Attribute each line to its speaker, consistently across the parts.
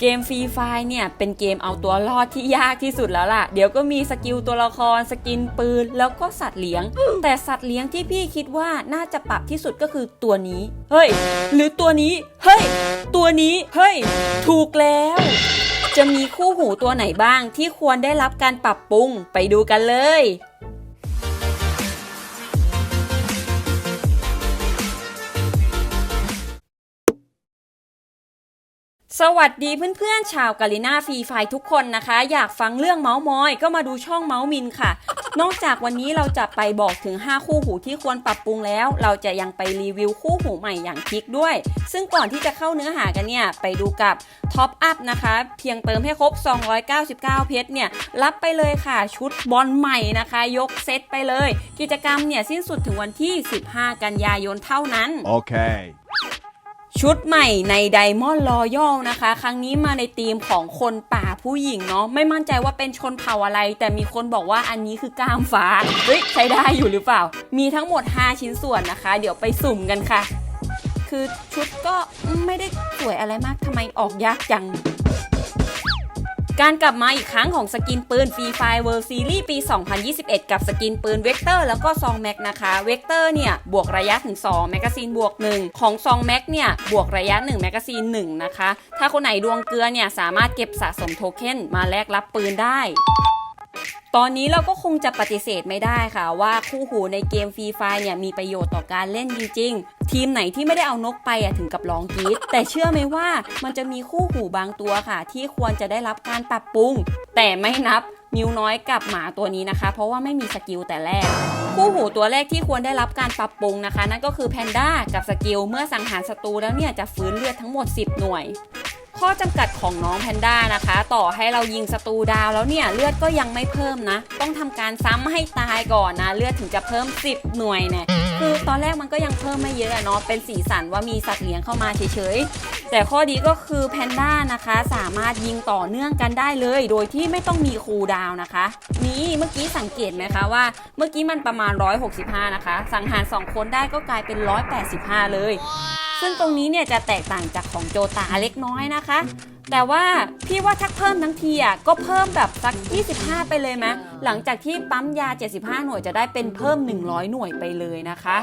Speaker 1: เกมฟรีไฟเนี่ยเป็นเกมเอาตัวรอดที่ยากที่สุดแล้วล่ะ เดี๋ยวก็มีสกิลตัวละคร สกินปืน แล้วก็สัตว์เลี้ยง แต่สัตว์เลี้ยงที่พี่คิดว่าน่าจะปรับที่สุดก็คือตัวนี้ เฮ้ย หรือตัวนี้ เฮ้ย ตัวนี้ เฮ้ย ถูกแล้ว จะมีคู่หูตัวไหนบ้างที่ควรได้รับการปรับปรุงไปดูกันเลย สวัสดีเพื่อนๆ ชาวกาลิน่าฟรีไฟทุกคนนะคะ อยากฟังเรื่องเมาส์มอย ก็มาดูช่องเมาส์มินค่ะ นอกจากวันนี้เราจะไปบอกถึง 5 คู่หูที่ควรปรับปรุงแล้ว เราจะยังไปรีวิวคู่หูใหม่อย่างคลิกด้วย ซึ่งก่อนที่จะเข้าเนื้อหากันเนี่ย ไปดูกับท็อปอัพนะคะ เพียงเติมให้ครบ 299 เพชรเนี่ย รับไปเลยค่ะชุดบอลใหม่นะคะ ยกเซตไปเลย กิจกรรมเนี่ยสิ้นสุดถึงวันที่ 15 กันยายนเท่านั้น
Speaker 2: Okay.
Speaker 1: ชุดใหม่ในไดมอนด์รอยัลนะคะ ครั้งนี้มาในธีมของคนป่าผู้หญิงเนาะไม่มั่นใจว่าเป็นชนเผ่าอะไร แต่มีคนบอกว่าอันนี้คือกล้ามฟ้าเฮ้ยใช้ได้อยู่หรือเปล่า มีทั้งหมด 5 ชิ้นส่วนนะคะ เดี๋ยวไปสุ่มกันค่ะ คือชุดก็ไม่ได้สวยอะไรมากทำไมออกยากจัง การกลับมาอีกครั้งของสกินปืนฟรีไฟเวิลด์ซีรีส์ปี 2021 กับสกินปืนเวกเตอร์แล้วก็ซองแม็กนะคะ เวกเตอร์เนี่ย บวกระยะถึง 2 แมกกาซีนบวก 1 ของซองแม็กเนี่ย บวกระยะ 1 แมกกาซีน 1 นะคะ ถ้าคนไหนดวงเกลือเนี่ย สามารถเก็บสะสมโทเค็นมาแลกรับปืนได้ตอนนี้เราก็คงจะปฏิเสธไม่ได้ค่ะว่าคู่หูในเกมฟรีไฟเนี่ยมีประโยชน์ต่อการเล่นจริง ทีมไหนที่ไม่ได้เอานกไปอะถึงกับร้องกรี๊ดแต่เชื่อไหมว่ามันจะมีคู่หูบางตัวค่ะ ที่ควรจะได้รับการปรับปรุง แต่ไม่นับมิวน้อยกับหมาตัวนี้นะคะ เพราะว่าไม่มีสกิลแต่แรก คู่หูตัวแรกที่ควรได้รับการปรับปรุงนะคะ นั่นก็คือแพนด้ากับสกิลเมื่อสังหารศัตรูแล้วเนี่ยจะฟื้นเลือดทั้งหมด 10 หน่วย ข้อจำกัดของน้องแพนด้านะคะ ต่อให้เรายิงศัตรูดาวแล้วเนี่ยเลือดก็ยังไม่เพิ่มนะ ต้องทำการซ้ำให้ตายก่อนนะ เลือดถึงจะเพิ่ม 10 หน่วยเนี่ยคือตอนแรกมันก็ยังเพิ่มไม่เยอะเนาะเป็นสีสันว่ามีสัตว์เลี้ยงเข้ามาเฉยๆ แต่ข้อดีก็คือแพนด้านะคะสามารถยิงต่อเนื่องกันได้เลย โดยที่ไม่ต้องมีคูดาวนะคะ นี่เมื่อกี้สังเกตไหมคะว่า เมื่อกี้มันประมาณ 165 นะคะ สังหาร 2 คนได้ก็กลายเป็น 185 เลย ซึ่งตรงนี้เนี่ยจะแตกต่างจากของโจตาเล็กน้อยนะคะ แต่ว่าพี่ว่าถ้าเพิ่มทั้งทีอะก็เพิ่มแบบสัก 25 ไปเลยไหมหลังจากที่ปั๊มยา 75 หน่วยจะได้เป็นเพิ่ม 100 หน่วยไปเลยนะคะ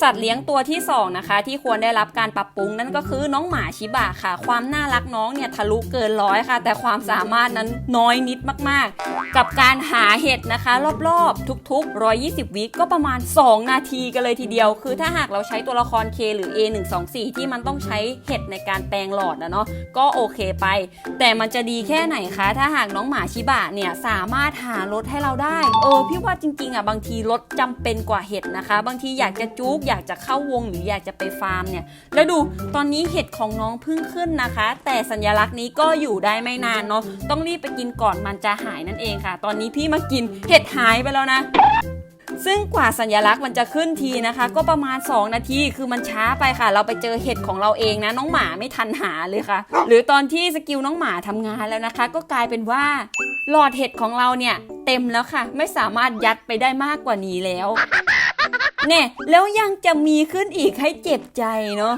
Speaker 1: สัตว์เลี้ยงตัวที่2นะคะที่ควรได้รับการปรับปรุงนั่นก็คือน้องหมาชิบะค่ะ ความน่ารักน้องเนี่ยทะลุเกินร้อยค่ะ แต่ความสามารถนั้นน้อยนิดมากๆ กับการหาเห็ดนะคะ รอบๆ ทุก ๆ 120 วิก็ประมาณ 2 นาทีกันเลยทีเดียว คือถ้าหากเราใช้ตัวละคร K หรือ A124 ที่มันต้องใช้เห็ดในการแปลงหลอดนะเนาะก็โอเคไป แต่มันจะดีแค่ไหนคะ ถ้าหากน้องหมาชิบะเนี่ยสามารถหารถให้เราได้ เออพี่ว่าจริงๆอะบางทีรถจำเป็นกว่าเห็ดนะคะ บางทีอยากจะจุกอยากจะเข้าวงหรืออยากจะไปฟาร์มเนี่ยแล้วดูตอนนี้เห็ดของน้องเพิ่งขึ้นนะคะ แต่สัญลักษณ์นี้ก็อยู่ได้ไม่นานเนาะต้องรีบไปกินก่อนมันจะหายนั่นเองค่ะ ตอนนี้พี่มากินเห็ดหายไปแล้วนะซึ่งกว่าสัญลักษณ์มันจะขึ้นทีนะคะ ก็ประมาณ 2 นาทีคือมันช้าไปค่ะ เราไปเจอเห็ดของเราเองนะ น้องหมาไม่ทันหาเลยค่ะ หรือตอนที่สกิลน้องหมาทำงานแล้วนะคะ ก็กลายเป็นว่า หลอดเห็ดของเราเนี่ย เต็มแล้วค่ะ ไม่สามารถยัดไปได้มากกว่านี้แล้ว เนี่ยแล้วยังจะมีขึ้นอีกให้เจ็บใจเนาะ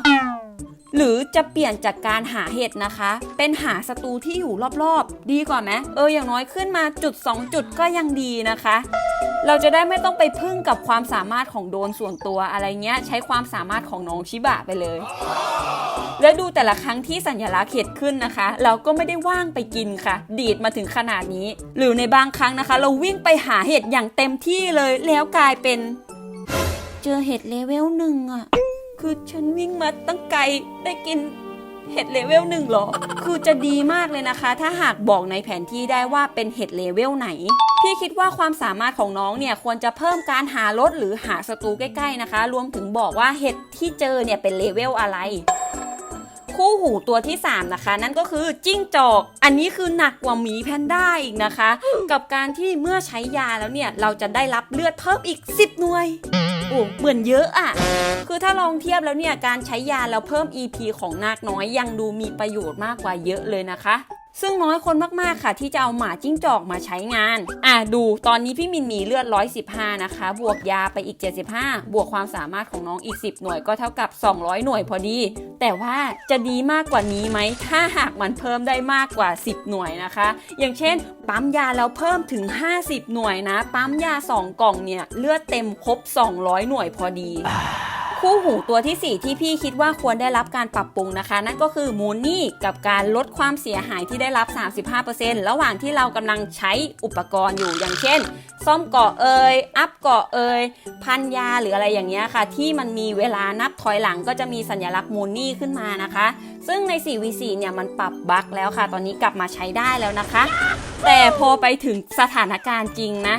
Speaker 1: หรือจะเปลี่ยนจากการหาเห็ดนะคะ เป็นหาศัตรูที่อยู่รอบๆ ดีกว่าไหมเอออย่างน้อยขึ้นมาจุด 2 จุดก็ยังดีนะคะ เราจะได้ไม่ต้องไปพึ่งกับความสามารถของโดนส่วนตัวอะไรเงี้ย ใช้ความสามารถของน้องชิบะไปเลย แล้วดูแต่ละครั้งที่สัญลักษณ์เห็ดขึ้นนะคะ เราก็ไม่ได้ว่างไปกินค่ะ ดีดมาถึงขนาดนี้ หรือในบางครั้งนะคะ เราวิ่งไปหาเห็ดอย่างเต็มที่เลย แล้วกลายเป็น เจอเห็ดเลเวลหนึ่งอะคือฉันวิ่งมาตั้งไกลได้กินเห็ดเลเวลหนึ่งเหรอ คือจะดีมากเลยนะคะ ถ้าหากบอกในแผนที่ได้ว่าเป็นเห็ดเลเวลไหน พี่คิดว่าความสามารถของน้องเนี่ยควรจะเพิ่มการหารถหรือหาศัตรูใกล้ๆนะคะ รวมถึงบอกว่าเห็ดที่เจอเนี่ยเป็นเลเวลอะไร คู่หูตัวที่ 3 นะคะ นั่นก็คือจิ้งจอก อันนี้คือหนักกว่าหมีแพนด้าอีกนะคะ กับการที่เมื่อใช้ยาแล้วเนี่ย เราจะได้รับเลือดเพิ่มอีก 10 หน่วยโอ้เหมือนเยอะอะคือถ้าลองเทียบแล้วเนี่ย การใช้ยาแล้วเพิ่ม EP ของนาคน้อยยังดูมีประโยชน์มากกว่าเยอะเลยนะคะ ซึ่งน้อยคนมากๆค่ะ ที่จะเอาหมาจิ้งจอกมาใช้งาน อะดูตอนนี้พี่มินมีเลือด 115 นะคะ บวกยาไปอีก 75 บวกความสามารถของน้องอีก 10 หน่วยก็เท่ากับ 200 หน่วยพอดี แต่ว่าจะดีมากกว่านี้ไหม ถ้าหากมันเพิ่มได้มากกว่า 10 หน่วยนะคะ อย่างเช่น ปั๊มยาแล้วเพิ่มถึง 50 หน่วยนะ ปั๊มยา 2 กล่องเนี่ยเลือดเต็มครบ 200 หน่วยพอดีคู่หูตัวที่ 4 ที่พี่คิดว่าควรได้รับการปรับปรุงนะคะ นั่นก็คือมูนี่กับการลดความเสียหายที่ได้รับ 35%ระหว่างที่เรากำลังใช้อุปกรณ์อยู่อย่างเช่น ซ่อมเกาะเอยอัพเกาะเอยพันยาหรืออะไรอย่างเงี้ยค่ะ ที่มันมีเวลานับถอยหลังก็จะมีสัญลักษณ์มูนี่ขึ้นมานะคะ ซึ่งใน 4v4 เนี่ยมันปรับบั๊กแล้วค่ะ ตอนนี้กลับมาใช้ได้แล้วนะคะ แต่พอไปถึงสถานการณ์จริงนะ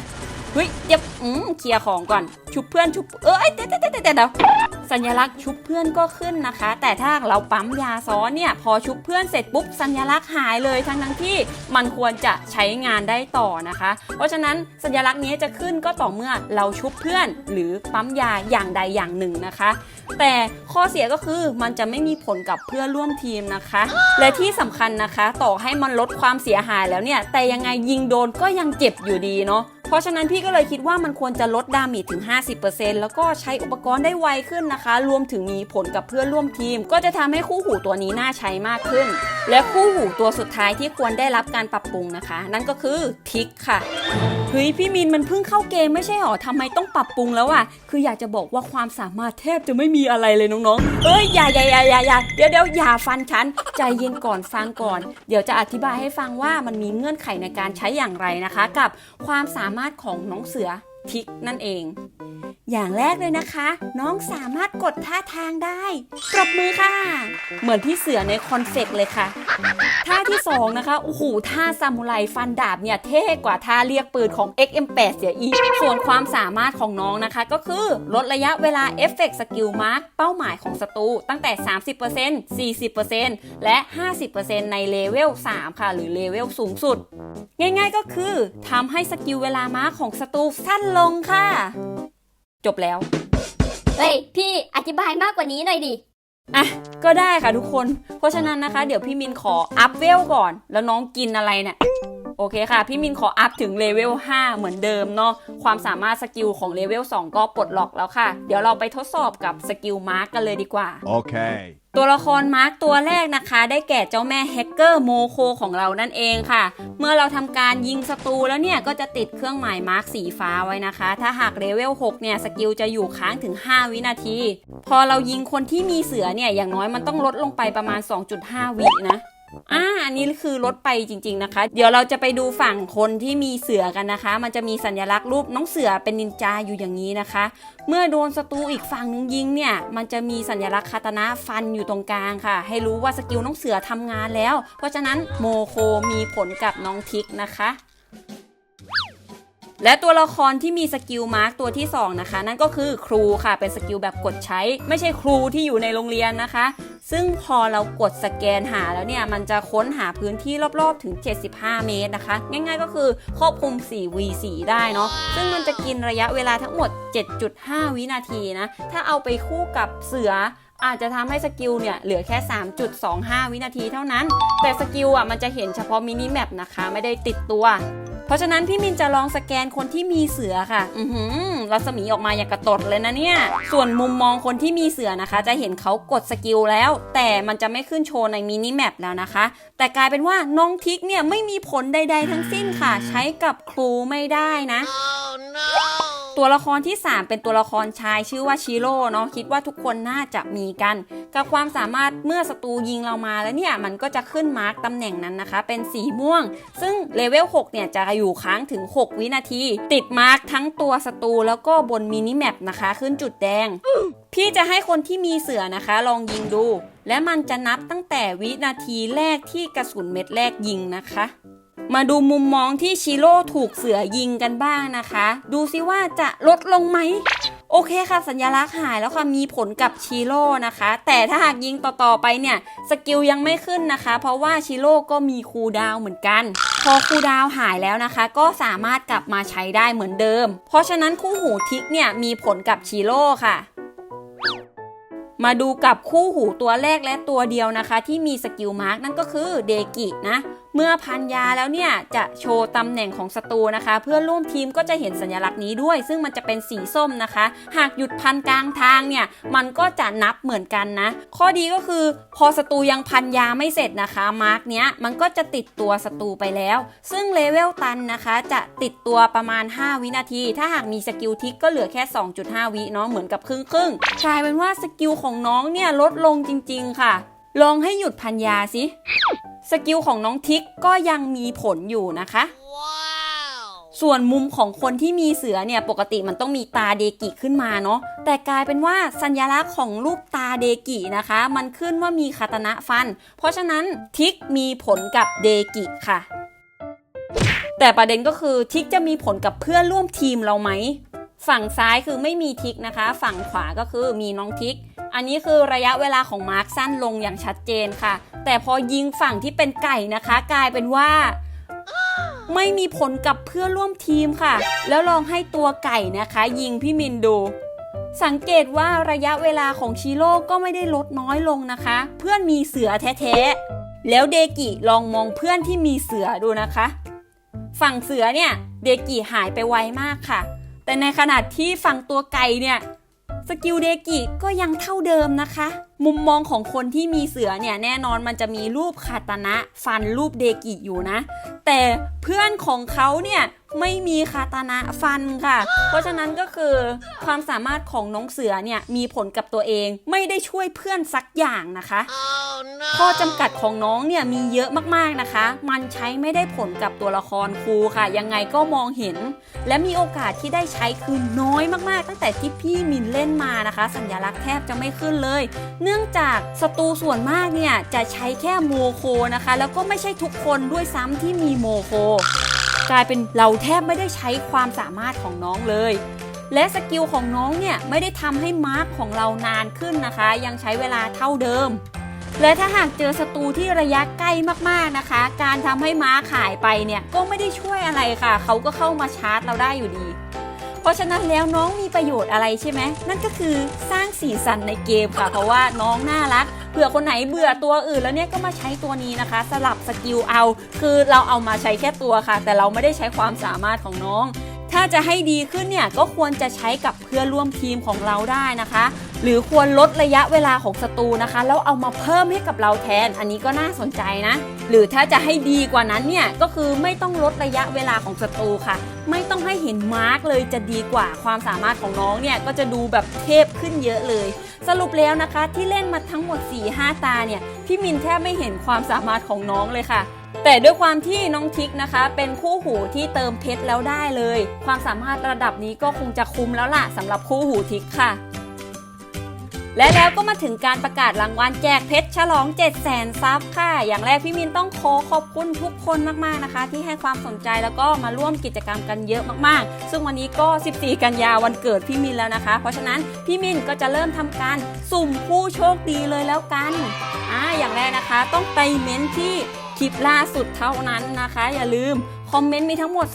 Speaker 1: เฮ้ยเดี๋ยวอืมเคลียร์ของก่อน ชุบเพื่อนชุบเอ้ยเดี๋ยวเดี๋ยวเดี๋ยวสัญลักษณ์ชุบเพื่อนก็ขึ้นนะคะ แต่ถ้าเราปั๊มยาซ้อนเนี่ย พอชุบเพื่อนเสร็จปุ๊บสัญลักษณ์หายเลยทั้งทั้งที่มันควรจะใช้งานได้ต่อนะคะ เพราะฉะนั้นสัญลักษณ์นี้จะขึ้นก็ต่อเมื่อเราชุบเพื่อน หรือปั๊มยาอย่างใดอย่างหนึ่งนะคะ แต่ข้อเสียก็คือมันจะไม่มีผลกับเพื่อนร่วมทีมนะคะ และที่สำคัญนะคะ ต่อให้มันลดความเสียหายแล้วเนี่ย แต่ยังไงยิงโดนก็ยังเจ็บอยู่ดีเนาะ ราะฉะนั้นพี่ก็เลยคิดว่ามันควรจะลดดาเมจถึง 50%แล้วก็ใช้อุปกรณ์ได้ไวขึ้นนะคะ รวมถึงมีผลกับเพื่อนร่วมทีม ก็จะทำให้คู่หูตัวนี้น่าใช้มากขึ้น และคู่หูตัวสุดท้ายที่ควรได้รับการปรับปรุงนะคะ นั่นก็คือทิกค่ะเฮ้ยพี่มินมันเพิ่งเข้าเกมไม่ใช่หรอทำไมต้องปรับปรุงแล้วอะคืออยากจะบอกว่าความสามารถแทบจะไม่มีอะไรเลยน้องๆเอ้ยอย่าอย่าอย่าอย่าอย่าเดี๋ยวเดี๋ยวอย่าฟันฉันใจเย็นก่อนฟังก่อน เดี๋ยวจะอธิบายให้ฟังว่ามันมีเงื่อนไขในการใช้อย่างไรนะคะ กับความสามารถของน้องเสือ ทิกนั่นเอง อย่างแรกเลยนะคะ น้องสามารถกดท่าทางได้ปรบมือค่ะ เหมือนพี่เสือในคอนเฟกต์เลยค่ะ ท่าที่2นะคะโอ้โหท่าซามูไรฟันดาบเนี่ยเท่กว่าท่าเรียกปืนของ XM8 เสียอีก ส่วนความสามารถของน้องนะคะ ก็คือลดระยะเวลาเอฟเฟกต์สกิลมาร์กเป้าหมายของศัตรูตั้งแต่ 30% 40%และ 50%ในเลเวล3ค่ะ หรือเลเวลสูงสุด ง่ายๆก็คือทำให้สกิลเวลามาร์กของศัตรูสั้นลงค่ะ จบแล้ว
Speaker 2: เฮ้ย พี่อธิบายมากกว่านี้หน่อยดิ
Speaker 1: อะ ก็ได้ค่ะทุกคน เพราะฉะนั้นนะคะ เดี๋ยวพี่มินขออัพเวลก่อน แล้วน้องกินอะไรเนี่ย โอเคค่ะ พี่มินขออัพถึงเลเวล 5 เหมือนเดิมเนาะความสามารถสกิลของเลเวล 2 ก็ปลดล็อกแล้วค่ะ เดี๋ยวเราไปทดสอบกับสกิลมาร์กกันเลยดีกว่า
Speaker 3: Okay.
Speaker 1: ตัวละครมาร์กตัวแรกนะคะ ได้แก่เจ้าแม่แฮกเกอร์โมโคของเรานั่นเองค่ะ เมื่อเราทำการยิงศัตรูแล้วเนี่ย ก็จะติดเครื่องหมายมาร์กสีฟ้าไว้นะคะ ถ้าหากเลเวล 6 เนี่ย สกิลจะอยู่ค้างถึง 5 วินาที พอเรายิงคนที่มีเสือเนี่ย อย่างน้อยมันต้องลดลงไปประมาณ 2.5 วินะ อ่าอันนี้คือลดไปจริง ๆนะคะ เดี๋ยวเราจะไปดูฝั่งคนที่มีเสือกันนะคะ มันจะมีสัญลักษณ์รูปน้องเสือเป็นนินจาอยู่อย่างนี้นะคะ เมื่อโดนศัตรูอีกฝั่งหนึงยิงเนี่ย มันจะมีสัญลักษณ์คาตานะฟันอยู่ตรงกลางค่ะ ให้รู้ว่าสกิลน้องเสือทำงานแล้ว เพราะฉะนั้นโมโคมีผลกับน้องทิกนะคะ และตัวละครที่มีสกิลมาร์กตัวที่ 2 นะคะ นั่นก็คือครูค่ะเป็นสกิลแบบกดใช้ ไม่ใช่ครูที่อยู่ในโรงเรียนนะคะ ซึ่งพอเรากดสแกนหาแล้วเนี่ย มันจะค้นหาพื้นที่รอบๆถึง 75 เมตรนะคะ ง่ายๆก็คือครอบคลุม 4v4 ได้เนาะซึ่งมันจะกินระยะเวลาทั้งหมด 7.5 วินาทีนะ ถ้าเอาไปคู่กับเสืออาจจะทำให้สกิลเนี่ยเหลือแค่ 3.25 วินาทีเท่านั้น แต่สกิลอะมันจะเห็นเฉพาะมินิแมปนะคะ ไม่ได้ติดตัว เพราะฉะนั้นพี่มินจะลองสแกนคนที่มีเสือค่ะ อือหือรัศมีออกมาอย่างกระตดเลยนะเนี่ย ส่วนมุมมองคนที่มีเสือนะคะ จะเห็นเขากดสกิลแล้ว แต่มันจะไม่ขึ้นโชว์ในมินิแมปแล้วนะคะ แต่กลายเป็นว่าน้องทิกเนี่ยไม่มีผลใด ๆ ทั้งสิ้นค่ะ ใช้กับครูไม่ได้นะ ตัวละครที่ 3 เป็นตัวละครชายชื่อว่าชิโร่เนาะคิดว่าทุกคนน่าจะมีกัน กับความสามารถเมื่อศัตรูยิงเรามาแล้วเนี่ย มันก็จะขึ้นมาร์กตำแหน่งนั้นนะคะ เป็นสีม่วง ซึ่งเลเวล 6 เนี่ยจะอยู่ค้างถึง 6 วินาที ติดมาร์กทั้งตัวศัตรูแล้วก็บนมินิแมปนะคะ ขึ้นจุดแดง พี่จะให้คนที่มีเสือนะคะ ลองยิงดู และมันจะนับตั้งแต่วินาทีแรกที่กระสุนเม็ดแรกยิงนะคะ มาดูมุมมองที่ชิโร่ถูกเสือยิงกันบ้างนะคะ ดูซิว่าจะลดลงไหม โอเคค่ะ สัญลักษณ์หายแล้วค่ะมีผลกับชิโร่นะคะ แต่ถ้าหากยิงต่อๆไปเนี่ยสกิลยังไม่ขึ้นนะคะ เพราะว่าชิโร่ก็มีคูดาวเหมือนกัน พอคูดาวหายแล้วนะคะ ก็สามารถกลับมาใช้ได้เหมือนเดิม เพราะฉะนั้นคู่หูทิกเนี่ยมีผลกับชิโร่ค่ะมาดูกับคู่หูตัวแรกและตัวเดียวนะคะ ที่มีสกิลมาร์กนั่นก็คือเดกินะ เมื่อพันยาแล้วเนี่ยจะโชว์ตำแหน่งของศัตรูนะคะ เพื่อนร่วมทีมก็จะเห็นสัญลักษณ์นี้ด้วย ซึ่งมันจะเป็นสีส้มนะคะ หากหยุดพันกลางทางเนี่ยมันก็จะนับเหมือนกันนะ ข้อดีก็คือพอศัตรูยังพันยาไม่เสร็จนะคะมาร์กเนี้ยมันก็จะติดตัวศัตรูไปแล้ว ซึ่งเลเวลตันนะคะ จะติดตัวประมาณ 5 วินาที ถ้าหากมีสกิลทิกก็เหลือแค่ 2.5 วิเนาะเหมือนกับครึ่งครึ่งกลายเป็นว่าสกิลของน้องเนี่ยลดลงจริง ๆ ค่ะ ลองให้หยุดพันยาสิ สกิลของน้องทิกก็ยังมีผลอยู่นะคะ ส่วนมุมของคนที่มีเสือเนี่ยปกติมันต้องมีตาเดกิขึ้นมาเนาะ แต่กลายเป็นว่าสัญลักษณ์ของรูปตาเดกินะคะ มันขึ้นว่ามีคาตนะฟัน เพราะฉะนั้นทิกมีผลกับเดกิค่ะ แต่ประเด็นก็คือทิกจะมีผลกับเพื่อนร่วมทีมเราไหมฝั่งซ้ายคือไม่มีทิกนะคะ ฝั่งขวาก็คือมีน้องทิก อันนี้คือระยะเวลาของมาร์คสั้นลงอย่างชัดเจนค่ะ แต่พอยิงฝั่งที่เป็นไก่นะคะ กลายเป็นว่า ไม่มีผลกับเพื่อนร่วมทีมค่ะ แล้วลองให้ตัวไก่นะคะ ยิงพี่มินดู สังเกตว่าระยะเวลาของชิโร่ก็ไม่ได้ลดน้อยลงนะคะ เพื่อนมีเสือแท้ๆแล้วเดกิลองมองเพื่อนที่มีเสือดูนะคะ ฝั่งเสือเนี่ยเดกิหายไปไวมากค่ะ แต่ในขณะที่ฝั่งตัวไก่เนี่ยสกิลเดกิก็ยังเท่าเดิมนะคะมุมมองของคนที่มีเสือเนี่ยแน่นอนมันจะมีรูปคาตานะฟันรูปเดกิอยู่นะ แต่เพื่อนของเขาเนี่ยไม่มีคาตานะฟันค่ะ เพราะฉะนั้นก็คือความสามารถของน้องเสือเนี่ยมีผลกับตัวเองไม่ได้ช่วยเพื่อนสักอย่างนะคะข้อจำกัดของน้องเนี่ยมีเยอะมากๆนะคะ มันใช้ไม่ได้ผลกับตัวละครครูค่ะ ยังไงก็มองเห็น และมีโอกาสที่ได้ใช้คือน้อยมากๆ ตั้งแต่ที่พี่มินเล่นมานะคะ สัญลักษณ์แทบจะไม่ขึ้นเลยเนื่องจากศัตรูส่วนมากเนี่ยจะใช้แค่โมโคนะคะ แล้วก็ไม่ใช่ทุกคนด้วยซ้ำที่มีโมโค กลายเป็นเราแทบไม่ได้ใช้ความสามารถของน้องเลย และสกิลของน้องเนี่ยไม่ได้ทำให้มาร์กของเรานานขึ้นนะคะ ยังใช้เวลาเท่าเดิม และถ้าหากเจอศัตรูที่ระยะใกล้มากๆนะคะ การทำให้ม้าขายไปเนี่ยก็ไม่ได้ช่วยอะไรค่ะ เขาก็เข้ามาชาร์จเราได้อยู่ดี เพราะฉะนั้นแล้วน้องมีประโยชน์อะไรใช่ไหมนั่นก็คือสร้างสีสันในเกมค่ะ เพราะว่าน้องน่ารักเผื่อคนไหนเบื่อตัวอื่นแล้วเนี่ยก็มาใช้ตัวนี้นะคะ สลับสกิลเอา คือเราเอามาใช้แค่ตัวค่ะ แต่เราไม่ได้ใช้ความสามารถของน้อง ถ้าจะให้ดีขึ้นเนี่ยก็ควรจะใช้กับเพื่อร่วมทีมของเราได้นะคะหรือควรลดระยะเวลาของศัตรูนะคะแล้วเอามาเพิ่มให้กับเราแทน อันนี้ก็น่าสนใจนะ หรือถ้าจะให้ดีกว่านั้นเนี่ยก็คือไม่ต้องลดระยะเวลาของศัตรูค่ะ ไม่ต้องให้เห็นมาร์กเลยจะดีกว่าความสามารถของน้องเนี่ยก็จะดูแบบเทพขึ้นเยอะเลย สรุปแล้วนะคะที่เล่นมาทั้งหมด 4-5 ตาเนี่ยพี่มินแทบไม่เห็นความสามารถของน้องเลยค่ะแต่ด้วยความที่น้องทิกนะคะ เป็นคู่หูที่เติมเพชรแล้วได้เลย ความสามารถระดับนี้ก็คงจะคุ้มแล้วล่ะสำหรับคู่หูทิกค่ะ และแล้วก็มาถึงการประกาศรางวัลแจกเพชรฉลอง7 0 0 0 0ซับค่ะ อย่างแรกพี่มินต้องขอขอบคุณทุกคนมากๆนะคะ ที่ให้ความสนใจแล้วก็มาร่วมกิจกรรมกันเยอะมากๆ ซึ่งวันนี้ก็ 14 กันยาวันเกิดพี่มินแล้วนะคะ เพราะฉะนั้นพี่มินก็จะเริ่มทำการสุ่มผู้โชคดีเลยแล้วกันอ่าอย่างแรกนะคะ ต้องไปเม้นที่ คลิปล่าสุดเท่านั้นนะคะ อย่าลืมคอมเมนต์มีทั้งหมด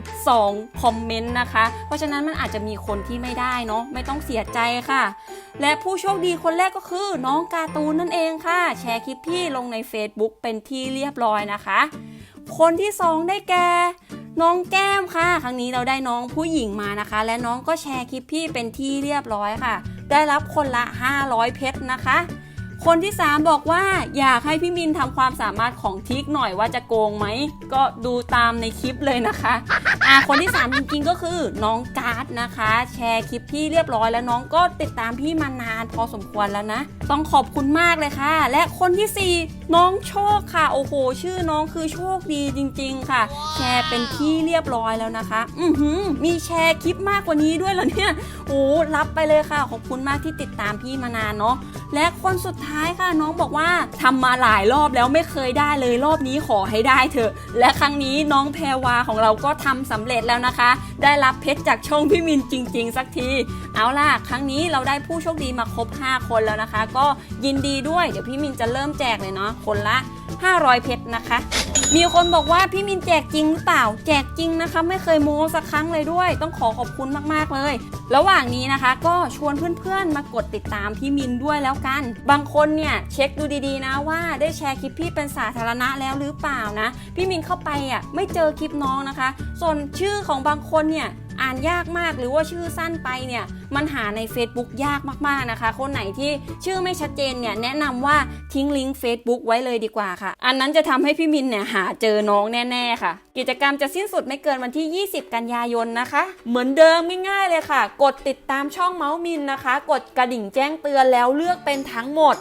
Speaker 1: 3,002 คอมเมนต์นะคะ เพราะฉะนั้นมันอาจจะมีคนที่ไม่ได้เนาะไม่ต้องเสียใจค่ะ และผู้โชคดีคนแรกก็คือน้องการ์ตูนนั่นเองค่ะ แชร์คลิปพี่ลงใน Facebook เป็นที่เรียบร้อยนะคะ คนที่ 2 ได้แก่น้องแก้มค่ะ ครั้งนี้เราได้น้องผู้หญิงมานะคะ และน้องก็แชร์คลิปพี่เป็นที่เรียบร้อยค่ะ ได้รับคนละ 500 เพชรนะคะ คนที่ 3 บอกว่าอยากให้พี่มินทำความสามารถของทิกหน่อยว่าจะโกงไหม ก็ดูตามในคลิปเลยนะคะอ่าคนที่ 3 จริงๆก็คือน้องการ์ดนะคะ แชร์คลิปพี่เรียบร้อยแล้วน้องก็ติดตามพี่มานานพอสมควรแล้วนะ ต้องขอบคุณมากเลยค่ะ และคนทีสี่ 4 น้องโชคค่ะ โอ้โห ชื่อน้องคือโชคดีจริง ๆ ค่ะ แชร์เป็นที่เรียบร้อยแล้วนะคะ อือหือ มีแชร์คลิปมากกว่านี้ด้วยเหรอเนี่ย โอ้รับไปเลยค่ะ ขอบคุณมากที่ติดตามพี่มานานเนาะ และคนสุดท้ายค่ะน้องบอกว่าทำมาหลายรอบแล้วไม่เคยได้เลยรอบนี้ขอให้ได้เถอะ และครั้งนี้น้องแพรวาของเราก็ทำสำเร็จแล้วนะคะ ได้รับเพชรจากช่องพี่มินจริง ๆ สักที เอาล่ะ ครั้งนี้เราได้ผู้โชคดีมาครบ 5 คนแล้วนะคะก็ยินดีด้วย เดี๋ยวพี่มินจะเริ่มแจกเลยเนาะคนละ 500 เพชรนะคะ มีคนบอกว่าพี่มินแจกจริงหรือเปล่า แจกจริงนะคะ ไม่เคยโม้สักครั้งเลยด้วย ต้องขอขอบคุณมากๆเลย ระหว่างนี้นะคะ ก็ชวนเพื่อนๆ มากดติดตามพี่มินด้วยแล้วกัน บางคนเนี่ยเช็คดูดีๆนะว่าได้แชร์คลิปพี่เป็นสาธารณะแล้วหรือเปล่านะ พี่มินเข้าไปอะไม่เจอคลิปน้องนะคะ ส่วนชื่อของบางคนเนี่ย อ่านยากมากหรือว่าชื่อสั้นไปเนี่ยมันหาใน Facebook ยากมากๆนะคะ คนไหนที่ชื่อไม่ชัดเจนเนี่ยแนะนำว่าทิ้งลิงก์ Facebook ไว้เลยดีกว่าค่ะ อันนั้นจะทำให้พี่มินเนี่ยหาเจอน้องแน่ ๆ ค่ะ กิจกรรมจะสิ้นสุดไม่เกินวันที่ 20 กันยายนนะคะ เหมือนเดิมง่ายๆเลยค่ะ กดติดตามช่องเมาส์มินนะคะ กดกระดิ่งแจ้งเตือนแล้วเลือกเป็นทั้งหมด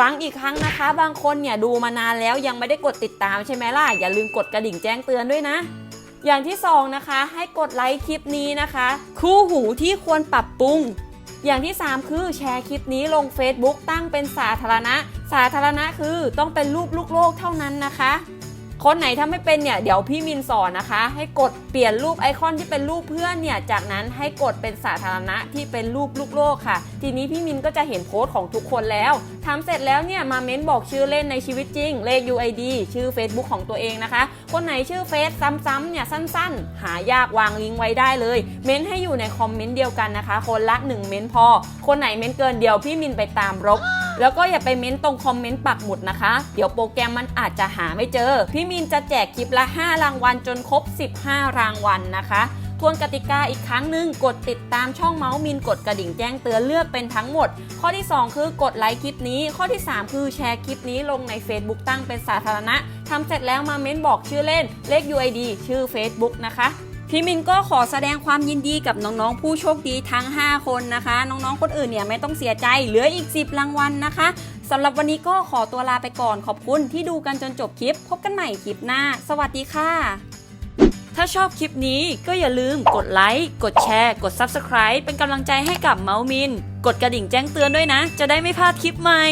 Speaker 1: ฟังอีกครั้งนะคะ บางคนเนี่ยดูมานานแล้วยังไม่ได้กดติดตามใช่ไหมล่ะ อย่าลืมกดกระดิ่งแจ้งเตือนด้วยนะ อย่างที่สองนะคะ ให้กดไลค์คลิปนี้นะคะ คู่หูที่ควรปรับปรุง อย่างที่ 3 คือแชร์คลิปนี้ลง Facebook ตั้งเป็นสาธารณะ สาธารณะคือต้องเป็นรูปลูกโลกเท่านั้นนะคะ คนไหนถ้าไม่เป็นเนี่ยเดี๋ยวพี่มินสอนนะคะ ให้กดเปลี่ยนรูปไอคอนที่เป็นรูปเพื่อนเนี่ยจากนั้นให้กดเป็นสาธารณะที่เป็นรูปลูกโลกค่ะ ทีนี้พี่มินก็จะเห็นโพสต์ของทุกคนแล้วทำเสร็จแล้วเนี่ยมาเม้นบอกชื่อเล่นในชีวิตจริง เลข UID ชื่อ Facebook ของตัวเองนะคะ คนไหนชื่อเฟซซ้ำๆเนี่ยสั้นๆ หายากวางลิงก์ไว้ได้เลย เม้นให้อยู่ในคอมเมนต์เดียวกันนะคะ คนละ 1 เม้นพอ คนไหนเม้นเกินเดียวพี่มินไปตามรบ แล้วก็อย่าไปเม้นตรงคอมเมนต์ปักหมุดนะคะ เดี๋ยวโปรแกรมมันอาจจะหาไม่เจอ พี่มินจะแจกคลิปละ 5 รางวัลจนครบ 15 รางวัลนะคะทวนกติกาอีกครั้งหนึ่งกดติดตามช่องเมาส์มินกดกระดิ่งแจ้งเตือนเลือกเป็นทั้งหมด ข้อที่ 2 คือกดไลค์คลิปนี้ ข้อที่ 3 คือแชร์คลิปนี้ลงใน Facebook ตั้งเป็นสาธารณะทำเสร็จแล้วมาเม้นบอกชื่อเล่นเลข UID ชื่อ Facebook นะคะ พี่มินก็ขอแสดงความยินดีกับน้องๆ ผู้โชคดีทั้ง 5 คนนะคะ น้องๆ คนอื่นเนี่ยไม่ต้องเสียใจ เหลืออีก 10 รางวัลนะคะสำหรับวันนี้ก็ขอตัวลาไปก่อนขอบคุณที่ดูกันจนจบคลิป พบกันใหม่คลิปหน้า สวัสดีค่ะ ถ้าชอบคลิปนี้ก็อย่าลืมกดไลค์กดแชร์กด Subscribe เป็นกำลังใจให้กับเมาส์มิน กดกระดิ่งแจ้งเตือนด้วยนะ จะได้ไม่พลาดคลิปใหม่